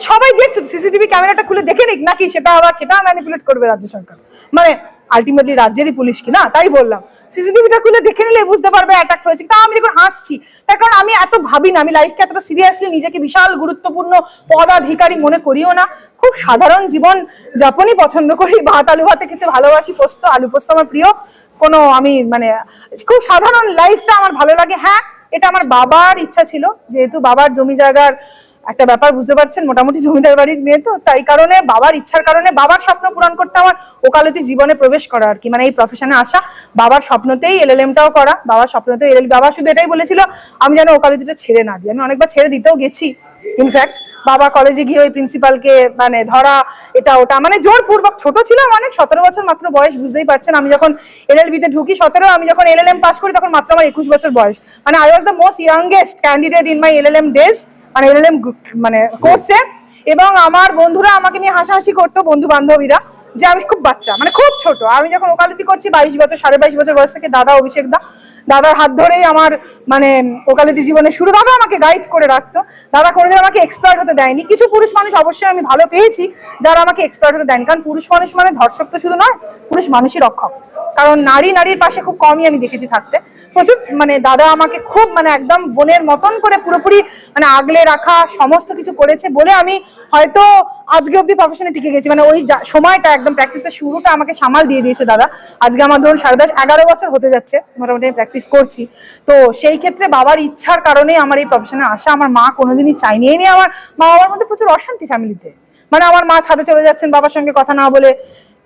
সবাই দেখছ সিসিটিভি ক্যামেরাটা খুলে দেখে নিক নাকি সেটা আবার সেটা ম্যানিপুলেট করবে রাজ্য সরকার। মানে আলটিমেটলি রাজ্যেরই পুলিশ কি না? তাই বললাম। সিসিটিভিটা খুলে দেখে নিলে বুঝতে পারবে অ্যাটাক হয়েছে তা আমি যখন হাসছি। তার কারণ আমি এত ভাবি না, আমি লাইফকে এতটা সিরিয়াসলি নিজেকে বিশাল গুরুত্বপূর্ণ পদাধিকারী মনে করিও না। খুব সাধারণ জীবন যাপনই পছন্দ করি। ভাত, আলু, ভাতে খেতে ভালোবাসি, পোস্ত, আলু, পোস্ত আমার প্রিয়। কোনো আমি মানে খুব সাধারণ লাইফটা আমার ভালো লাগে। হ্যাঁ এটা আমার বাবার ইচ্ছা ছিল। যেহেতু বাবার জমি জায়গার একটা ব্যাপার বুঝতে পারছেন? মোটামুটি জমিদার বাড়ির মেয়ে তো, তাই কারণে বাবার ইচ্ছার কারণে বাবার স্বপ্ন পূরণ করতে আমার ওকালতি জীবনে প্রবেশ করা আর কি। মানে এই প্রফেশনে আসা, বাবার স্বপ্নতেই এলএলএমটাও করা, বাবার স্বপ্নতেই এলএল বাবা শুধু এটাই বলেছিল, আমি যেন ওকালতিটা ছেড়ে না দিই। আমি অনেকবার ছেড়ে দিতেও গেছি। ইনফ্যাক্ট বাবা কলেজে গিয়ে ওই প্রিন্সিপালকে মানে ধরা, এটা, ওটা মানে জোরপূর্বক ছোট ছিলাম অনেক, সতেরো বছর মাত্র বয়স, বুঝতেই পারছেন। আমি যখন এলএলবি তে ঢুকি, সতেরো, আমি যখন এলএলএম পাস করি, তখন মাত্র আমার একুশ বছর বয়স। মানে I was the most youngest candidate in my LLM days মানে এলএলএম মানে কোর্সে এবং আমার বন্ধুরা আমাকে নিয়ে হাসাহাসি করতো বন্ধু বান্ধবীরা যে আমি খুব বাচ্চা মানে খুব ছোট। আমি যখন ওকালতি করছি, বাইশ বছর, সাড়ে বাইশ বছর বয়স থেকে দাদা, অভিষেক দা দাদার হাত ধরেই আমার মানে ওকালতি জীবনের শুরু। দাদা আমাকে গাইড করে রাখতো। দাদা কোনোদিন আমাকে এক্সপার্ট হতে দেয়নি। কিছু পুরুষ মানুষ অবশ্যই আমি ভালো পেয়েছি, যারা আমাকে এক্সপার্ট হতে দেয়নি। কারণ পুরুষ মানুষ মানে ধর্ষক তো শুধু নয়, পুরুষ মানুষই রক্ষক। কারণ নারী নারীর পাশে খুব কমই আমি দেখেছি থাকতে। প্রচুর মানে দাদা আমাকে খুব মানে একদম বোনের মতন করে পুরোপুরি মানে আগলে রাখা, সমস্ত কিছু করেছে বলে আমি হয়তো আজকে অব্দি প্রফেশনে টিকে গেছি। মানে ওই সময়টা একদম প্র্যাকটিসের শুরুটা আমাকে সামাল দিয়ে দিয়েছে দাদা। আজকে আমার ধরুন সাড়ে দশ, এগারো বছর হতে যাচ্ছে, মোটামুটি আমি প্র্যাকটিস করছি। তো সেই ক্ষেত্রে বাবার ইচ্ছার কারণে আমার এই প্রফেশনে আসা আমার মা কোনোদিনই চাইনি। এই নিয়ে আমার মা বাবার মধ্যে প্রচুর অশান্তি ফ্যামিলিতে মানে আমার মা ছাদে চলে যাচ্ছেন বাবার সঙ্গে কথা না বলে।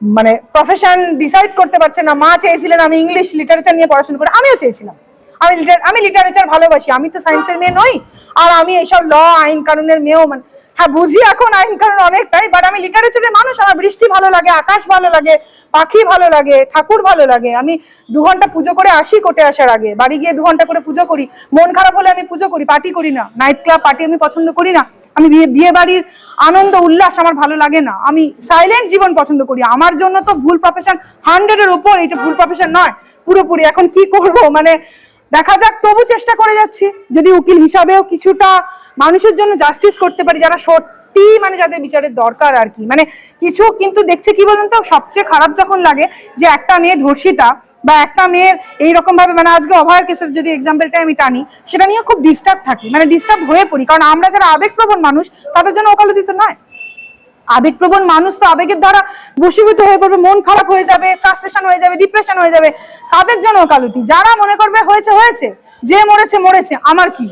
মানে প্রফেশন ডিসাইড করতে পারছে না, মা চেয়েছিলেন আমি ইংলিশ লিটারেচার নিয়ে পড়াশোনা করে, আমিও চেয়েছিলাম। আমি আমি লিটারেচার ভালোবাসি, আমি তো সায়েন্সের মেয়ে নই, আর আমি এইসব ল আইন কানুনের মেয়েও মানে হ্যাঁ বুঝি এখন আইন কানুন অনেকটাই বাট আমি লিটারেচারের মানুষ, আমার বৃষ্টি ভালো লাগে, আকাশ ভালো লাগে, পাখি ভালো লাগে, ঠাকুর ভালো লাগে, আমি দু ঘণ্টা পুজো করে আসি কোটে আসার আগে, বাড়ি গিয়ে দু ঘণ্টা করে পুজো করি, মন খারাপ হলে আমি পুজো করি পার্টি করি না নাইট ক্লাব পার্টি আমি পছন্দ করি না, আমি বিয়ে বিয়ে বাড়ির আনন্দ, উল্লাস আমার ভালো লাগে না, আমি সাইলেন্ট জীবন পছন্দ করি, আমার জন্য তো ভুল প্রফেশন হান্ড্রেডের উপর এটা ভুল প্রফেশন নয়, পুরোপুরি, এখন কি করব মানে দেখা যাক, তবু চেষ্টা করে যাচ্ছি। যদি উকিল হিসাবেও কিছুটা মানুষের জন্য জাস্টিস করতে পারি, যারা সত্যি মানে যাদের বিচারের দরকার আর কি। মানে কিছু কিন্তু দেখছে কি বলুন তো, সবচেয়ে খারাপ যখন লাগে যে একটা মেয়ে ধর্ষিতা বা একটা মেয়ের এইরকম ভাবে মানে আজকে অভয়ের কেসের যদি এক্সাম্পলটা আমি টানি, সেটা নিয়ে খুব ডিস্টার্ব থাকি। মানে ডিস্টার্ব হয়ে পড়ি। কারণ আমরা যারা আবেগপ্রবণ মানুষ, তাদের জন্য ওকালতি নয়। আবেগপ্রবণ মানুষ তো আবেগের দ্বারা বসীভূত হয়ে পড়বে, মন খারাপ হয়ে যাবে ফ্রাস্ট্রেশন হয়ে যাবে ডিপ্রেশন হয়ে যাবে। তাদের জন্য ওকালতি যারা মনে করবে হয়েছে হয়েছে, যে মরেছে মরেছে, আমার কি?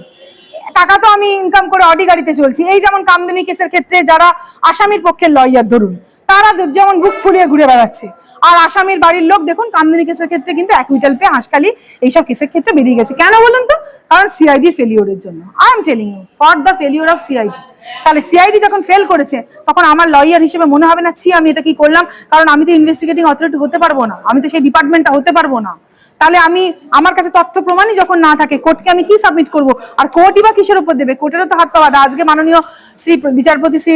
টাকা তো আমি ইনকাম করে অডি গাড়িতে চলছি। এই যেমন কামদুনি কেসের ক্ষেত্রে যারা আসামির পক্ষের লয়ার ধরুন, তারা যেমন বুক ফুলিয়ে ঘুরে বেড়াচ্ছে আর আসামির বাড়ির লোক, দেখুন, কামদানি কেসের ক্ষেত্রে কিন্তু এক মিটাল পেয়ে হাঁসকালি এইসব কেসের ক্ষেত্রে বেরিয়ে গেছে। কেন বলুন তো? কারণ সিআইডি ফেলিওরের জন্য। I am telling you for the failure of CID তাহলে সিআইডি যখন ফেল করেছে, তখন আমার লয়ার হিসেবে মনে হবে না, ছি, আমি এটা কি করলাম? কারণ আমি তো ইনভেস্টিগেটিং অথরিটি হতে পারব না। আমি তো সেই ডিপার্টমেন্টটা হতে পারব না। তাহলে আমি, আমার কাছে তথ্য প্রমাণই যখন না থাকে কোর্টকে আমি কি সাবমিট করব? আর কোর্টই বা কিসের উপর দেবে? কোর্টেরও তো হাত পাওয়া, আজকে মাননীয় শ্রী বিচারপতি শ্রী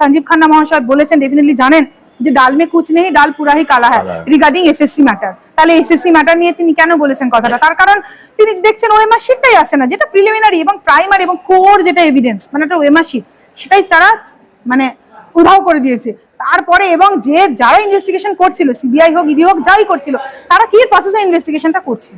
সঞ্জীব খান্না মহাশয় বলেছেন ডেফিনেটলি জানেন। যে ডাল মে কুচ নেই ডাল পুরা হি কালা
হ্যাঁ।
রিগার্ডিং এসএসসি ম্যাটার তাহলে এসএসসি ম্যাটার নিয়ে তিনি কেন বলেছেন কথাটা? তার কারণ তিনি দেখছেন ওএমআর শিটটাই আসে না যেটা প্রিলিমিনারি এবং প্রাইমারি এবং কোর যেটা এভিডেন্স মানে একটা ওএমআর শিট সেটাই তারা মানে উধাও করে দিয়েছে। তারপরে এবং যে যারা ইনভেস্টিগেশন করছিল সিবিআই হোক ইডি হোক যাই করছিল তারা কি প্রসেসে ইনভেস্টিগেশনটা করছিল?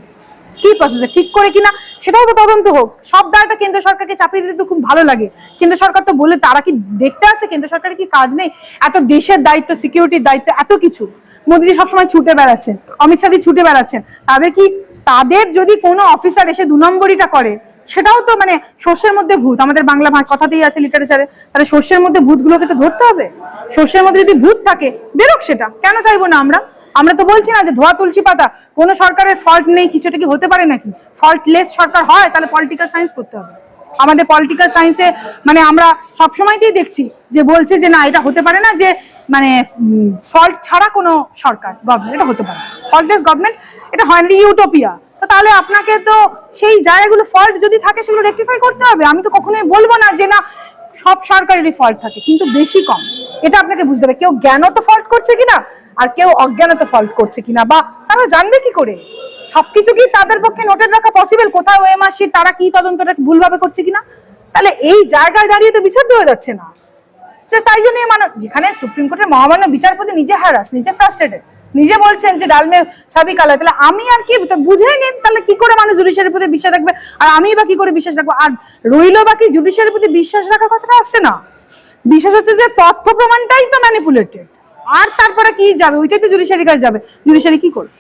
কি প্রসেসে ঠিক করে কিনা, সেটাও তো তদন্ত হোক। সব দায়টা কেন্দ্র সরকারকে চাপিয়ে দিতে তো খুব ভালো লাগে। কেন্দ্র সরকার তো বলে তারা কি দেখতে আসে? কেন্দ্র সরকারের কি কাজ নেই? এত দেশের দায়িত্ব সিকিউরিটির দায়িত্ব, এত কিছু। মোদিজি সবসময় ছুটে বেড়াচ্ছেন, অমিত শাহজি ছুটে বেড়াচ্ছেন। তাদের কি, তাদের যদি কোনো অফিসার এসে দু নম্বরিটা করে, সেটাও তো মানে শস্যের মধ্যে ভূত। আমাদের বাংলা কথাতেই আছে লিটারেচারে তাহলে শস্যের মধ্যে ভূতগুলোকে তো ধরতে হবে? শস্যের মধ্যে যদি ভূত থাকে, বেরোক সেটা। কেন চাইব না আমরা? আমরা তো বলছি না যে ধোয়া তুলসী পাতা, কোনো সরকারের ফল্ট নেই, কিছুটা কি হতে পারে নাকি? ফল্টলেস সরকার হয়, তাহলে পলিটিক্যাল সায়েন্স করতে হবে। আমাদের পলিটিক্যাল সায়েন্সে মানে আমরা সবসময়তেই দেখছি যে বলছে যে না, এটা হতে পারে না যে মানে ফল্ট ছাড়া কোনো সরকার গভর্নমেন্ট এটা হতে পারে। ফল্টলেস গভর্নমেন্ট এটা হয় না ইউটোপিয়া তো তাহলে আপনাকে তো সেই জায়গাগুলো ফল্ট যদি থাকে, সেগুলো রেকটিফাই করতে হবে। আমি তো কখনোই বলব না যে না, সব সরকারেরই ফল্ট থাকে, কিন্তু বেশি কম। এটা আপনাকে বুঝতে হবে। কেউ জ্ঞানত ফল্ট করছে কিনা আর কেউ অজ্ঞানত ফল্ট করছে কিনা বা তারা জানবে কি করে? সবকিছু কি তাদের পক্ষে নোটের রাখা পসিবল কোথাও ওএমআর শিট তারা কি তদন্তটা ভুলভাবে করছে কিনা? তাহলে এই জায়গায় দাঁড়িয়ে তো বিচার দেওয়া যাচ্ছে না। তাই জন্যই মানো যেখানে সুপ্রিম কোর্টের মহামান্য বিচারপতি নিজে হারাস নিজে ফ্রাস্ট্রেটেড নিজে বলছেন যে ডালমে সাবি কালা তাহলে আমি আর কি বুঝে নিন, তাহলে কি করে মানুষ জুডিশিয়ারির প্রতি বিশ্বাস রাখবে? আর আমি বা কি করে বিশ্বাস রাখব? আর রইল বাকি জুডিশিয়ারির প্রতি বিশ্বাস রাখার কথাটা আসছে না। বিশ্বাস হচ্ছে যে তথ্য প্রমাণটাই তো ম্যানিপুলেটেড আর তারপরে কি যাবে? ওইটাই তো জুডিশিয়ারির কাছে যাবে। জুডিশিয়ারি কি করবে?